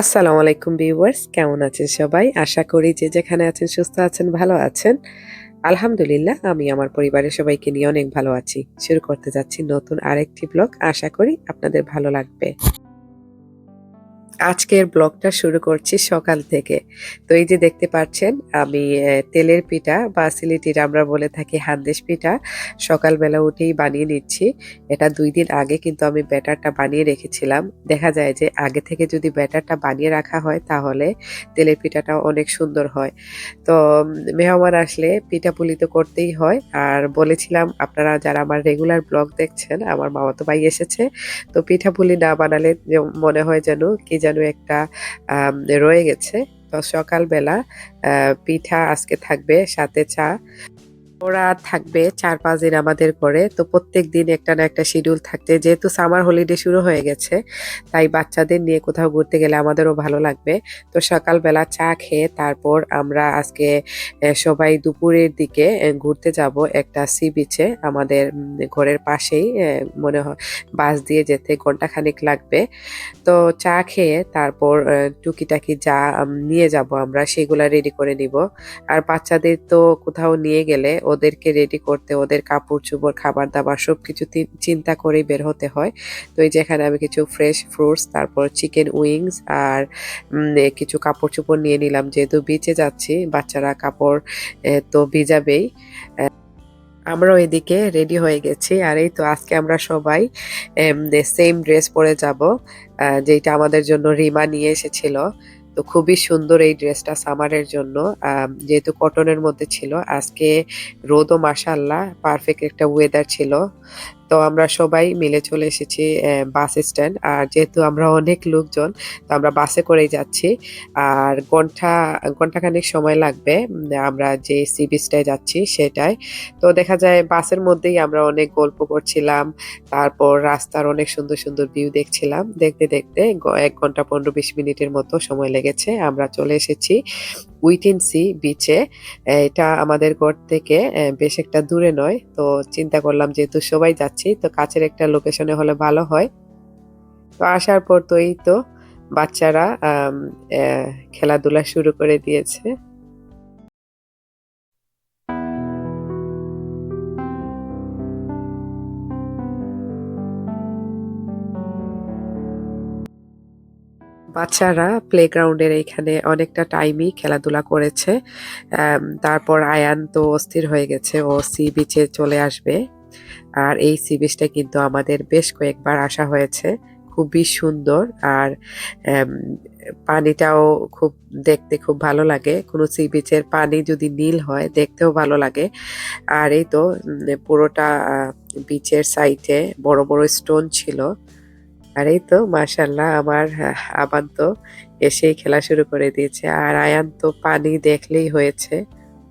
আসসালামু আলাইকুম ভিউয়ার্স, কেমন আছেন সবাই? আশা করি যে যেখানে আছেন, সুস্থ আছেন, ভালো আছেন। আলহামদুলিল্লাহ, আমি আমার পরিবারের সবাইকে নিয়ে অনেক ভালো আছি। শুরু করতে যাচ্ছি নতুন আরেকটি ব্লগ আশা করি আপনাদের ভালো লাগবে। আজকের ব্লগটা শুরু করছি সকাল থেকে। তো এই যে দেখতে পাচ্ছেন, আমি তেলের পিঠা বা সিলেটির আমরা বলে থাকি হান্দেশ পিঠা সকালবেলা উঠেই বানিয়ে নিচ্ছি। এটা দুই দিন আগে কিন্তু আমি ব্যাটারটা বানিয়ে রেখেছিলাম। দেখা যায় যে আগে থেকে যদি ব্যাটারটা বানিয়ে রাখা হয় তাহলে তেলের পিঠাটা অনেক সুন্দর হয়। তো মেহমান আসলে পিঠা পুলি তো করতেই হয়। আর বলেছিলাম আপনারা যারা আমার রেগুলার ব্লগ দেখছেন, আমার মামাতো ভাই এসেছে, তো পিঠা পুলি না বানালে মনে হয় যেন কি যেন একটা আম, রয়ে গেছে। তো সকালবেলা পিঠা আজকে থাকবে সাথে চা। ওরা থাকবে চার পাঁচ দিন আমাদের ঘরে তো প্রত্যেক দিন একটা না একটা শিডিউল থাকতে যেহেতু সামার হলিডে শুরু হয়ে গেছে, তাই বাচ্চাদের নিয়ে কোথাও ঘুরতে গেলে আমাদেরও ভালো লাগবে। তো সকালবেলা চা খেয়ে তারপর আমরা আজকে সবাই দুপুরের দিকে ঘুরতে যাব একটা সি বিচে আমাদের ঘরের পাশেই মনে হয়, বাস দিয়ে যেতে ঘন্টাখানিক লাগবে। তো চা খেয়ে তারপর টুকিটাকি যা নিয়ে যাব আমরা, সেগুলা রেডি করে নিব। আর বাচ্চাদের তো কোথাও নিয়ে গেলে ওদেরকে রেডি করতে, ওদের কাপড় চোপড় খাবার দাবার সবকিছু তি- চিন্তা করেই বের হতে হয়। তো এই যেখানে আমি কিছু ফ্রেশ ফ্রুটস তারপর চিকেন উইংস আর কিছু কাপড় চোপড় নিয়ে নিলাম। যেহেতু বিচে যাচ্ছি, বাচ্চারা কাপড় তো ভিজাবেই। আমরাও এদিকে রেডি হয়ে গেছি। আর এই তো আজকে আমরা সবাই সেম ড্রেস পরে যাব যেটা আমাদের জন্য রিমা নিয়ে এসেছিল। তো খুবই সুন্দর এই ড্রেসটা সামারের জন্য যেহেতু কটনের মধ্যে ছিল। আজকে রোদও মাসাল্লাহ পারফেক্ট একটা ওয়েদার ছিল। তো আমরা সবাই মিলে চলে এসেছি বাস স্ট্যান্ড। আর যেহেতু আমরা অনেক লোকজন, তো আমরা বাসে করেই যাচ্ছি। আর ঘণ্টা, ঘন্টাখানেক সময় লাগবে আমরা যে সি বিচটায় যাচ্ছি সেটাই। তো দেখা যায় বাসের মধ্যেই আমরা অনেক গল্প করছিলাম, তারপর রাস্তার অনেক সুন্দর সুন্দর ভিউ দেখছিলাম। দেখতে দেখতে এক ঘণ্টা পনেরো বিশ মিনিটের মতো সময় লেগেছে, আমরা চলে এসেছি। উইটিন সি বিচে এটা আমাদের ঘর থেকে বেশ একটা দূরে নয়, তো চিন্তা করলাম যেহেতু সবাই যাচ্ছি, তো কাছের একটা লোকেশনে হলে ভালো হয়। তো আসার পর তো এই তো বাচ্চারা খেলাধুলা শুরু করে দিয়েছে। বাচ্চারা প্লেগ্রাউন্ডের এইখানে অনেকটা টাইমই খেলাধুলা করেছে। তারপর আয়ান তো অস্থির হয়ে গেছে, ও সি বিচে চলে আসবে। আর এই সি বিচটা কিন্তু আমাদের বেশ কয়েকবার আসা হয়েছে, খুবই সুন্দর। আর পানিটাও খুব, দেখতে খুব ভালো লাগে। কোনো সি বিচের পানি যদি নীল হয়, দেখতেও ভালো লাগে। আর এই তো পুরোটা বিচের সাইডে বড় বড় স্টোন ছিল। আর এই তো মাশাল্লাহ আমার আবার আবান তো এসেই খেলা শুরু করে দিয়েছে। আর আয়ান তো পানি দেখলেই হয়েছে।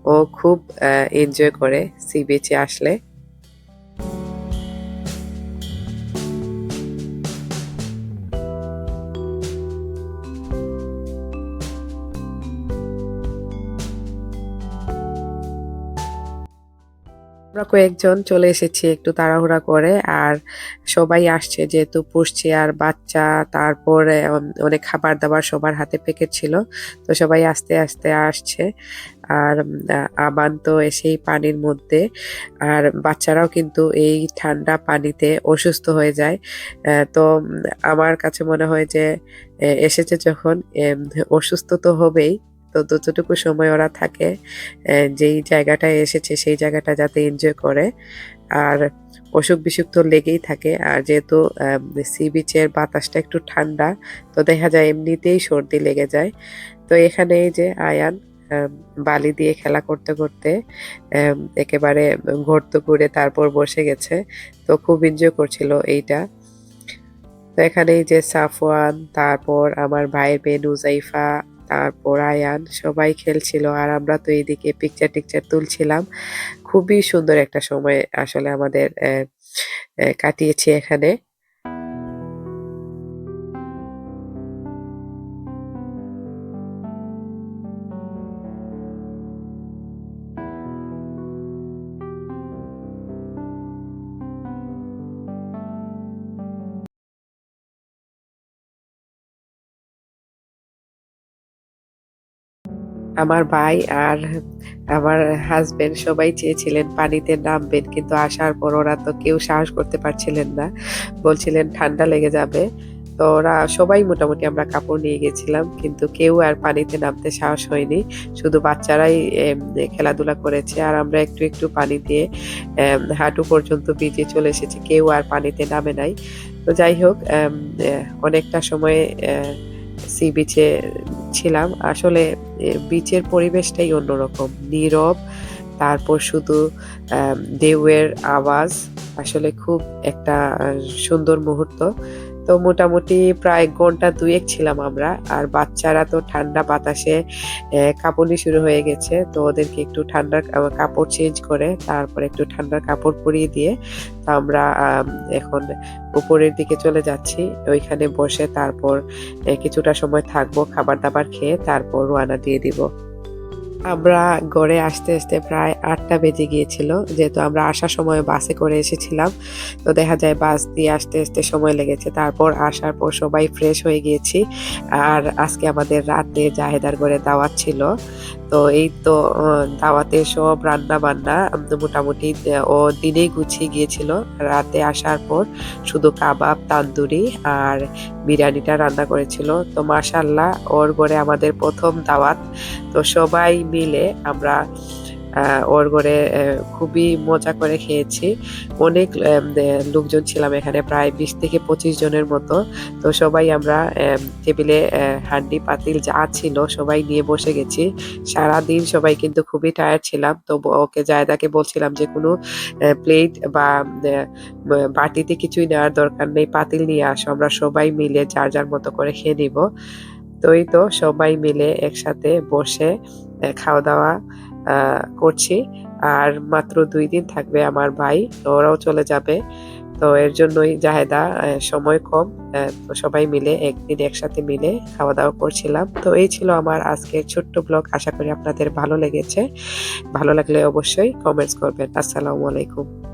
ও খুব এনজয় করে, সি বিচে আসলে। আমরা কয়েকজন চলে এসেছি একটু তাড়াহুড়া করে, আর সবাই আসছে যেহেতু পুষছে, আর বাচ্চা, তারপরে অনেক খাবার দাবার সবার হাতে প্যাকেট ছিল, তো সবাই আস্তে আস্তে আসছে। আর আবান তো এসেই পানির মধ্যে, আর বাচ্চারাও কিন্তু এই ঠান্ডা পানিতে অসুস্থ হয়ে যায়। তো আমার কাছে মনে হয় যে এসেছে যখন অসুস্থ তো হবেই তো যতটুকু সময় ওরা থাকে যেই জায়গাটায় এসেছে সেই জায়গাটা যাতে এনজয় করে। আর অসুখ বিসুখ তো লেগেই থাকে, আর যেহেতু সি বিচের বাতাসটা একটু ঠান্ডা, তো দেখা যায় এমনিতেই সর্দি লেগে যায়। তো এখানে এই যে আয়ান বালি দিয়ে খেলা করতে করতে একেবারে ঘুরতে ঘুরে তারপর বসে গেছে, তো খুব এনজয় করছিল এইটা। তো এখানে এই যে সাফওয়ান, তারপর আমার ভাইয়ের মেয়ে নুজাইফা তারপর আয়ান, সবাই খেলছিল আর আমরা তো এইদিকে পিকচার টিকচার তুলছিলাম। খুবই সুন্দর একটা সময় আসলে আমাদের কাটিয়েছি এখানে। আমার ভাই আর আমার হাজবেন্ড সবাই চেয়েছিলেন পানিতে নামবেন, কিন্তু আসার পর ওরা তো কেউ সাহস করতে পারছিলেন না। বলছিলেন, ঠান্ডা লেগে যাবে। তো ওরা সবাই মোটামুটি আমরা কাপড় নিয়ে গেছিলাম, কিন্তু কেউ আর পানিতে নামতে সাহস হয়নি। শুধু বাচ্চারাই খেলাধুলা করেছে, আর আমরা একটু একটু পানি দিয়ে হাঁটু পর্যন্ত ভিজে চলে এসেছি। কেউ আর পানিতে নামে নাই। তো যাই হোক অনেকটা সময় সি বিচে ছিলাম। আসলে বিচের পরিবেশটাই অন্যরকম। নীরব তারপর শুধু আম, ঢেউয়ের আওয়াজ আসলে খুব একটা সুন্দর মুহূর্ত। তো মোটামুটি প্রায় এক ঘণ্টা দুয়েক ছিলাম আমরা আর বাচ্চারা তো ঠান্ডা বাতাসে কাঁপুনি শুরু হয়ে গেছে তো ওদেরকে একটু ঠান্ডার কাপড় চেঞ্জ করে তারপর একটু ঠান্ডার কাপড় পরিয়ে দিয়ে তো আমরা আম, এখন উপরের দিকে চলে যাচ্ছি ওইখানে বসে তারপর কিছুটা সময় থাকব খাবার দাবার খেয়ে তারপর রোয়ানা দিয়ে দিব। আমরা গড়ে আসতে আসতে প্রায় আটটা বেজে গিয়েছিল, যেহেতু আমরা আসার সময় বাসে করে এসেছিলাম। তো দেখা যায় বাস দিয়ে আসতে আসতে সময় লেগেছে। তারপর আসার পর সবাই ফ্রেশ হয়ে গিয়েছি। আর আজকে আমাদের রাতে জাহেদার করে দাওয়াত ছিল। তো এই তো দাওয়াতে সব রান্না বান্না মোটামুটি ও দিনেই গুছিয়ে গিয়েছিল। রাতে আসার পর শুধু কাবাব, তান্দুরি আর বিরিয়ানিটা রান্না করেছিল। তো মাশাল্লাহ ওর ঘরে আমাদের প্রথম দাওয়াত। তো সবাই মিলে আমরা ওর ঘরে খুবই মজা করে খেয়েছি। অনেক লোকজন ছিলাম এখানে প্রায় বিশ থেকে পঁচিশ জনের মতো। তো সবাই আমরা আম, টেবিলে হান্ডি পাতিল যা ছিল সবাই নিয়ে বসে গেছি। সারা দিন সবাই কিন্তু খুবই টায়ার্ড ছিলাম। তো ওকে জায়দাকে বলছিলাম যে কোনো প্লেট বা বাটিতে কিছুই নেওয়ার দরকার নেই পাতিল নিয়ে আসো। আমরা সবাই মিলে যার যার মতো করে খেয়ে নিব। তো এই তো সবাই মিলে একসাথে বসে খাওয়া দাওয়া করছি। আর মাত্র দুই দিন থাকবে আমার ভাই, ওরাও চলে যাবে। তো এর জন্যই জাহেদা সময় কম। তো সবাই মিলে একদিন একসাথে মিলে খাওয়া দাওয়া করছিলাম। তো এই ছিল আমার আজকের ছোট্ট ব্লগ। আশা করি আপনাদের ভালো লেগেছে। ভালো লাগলে অবশ্যই কমেন্টস করবেন। আসসালামু আলাইকুম।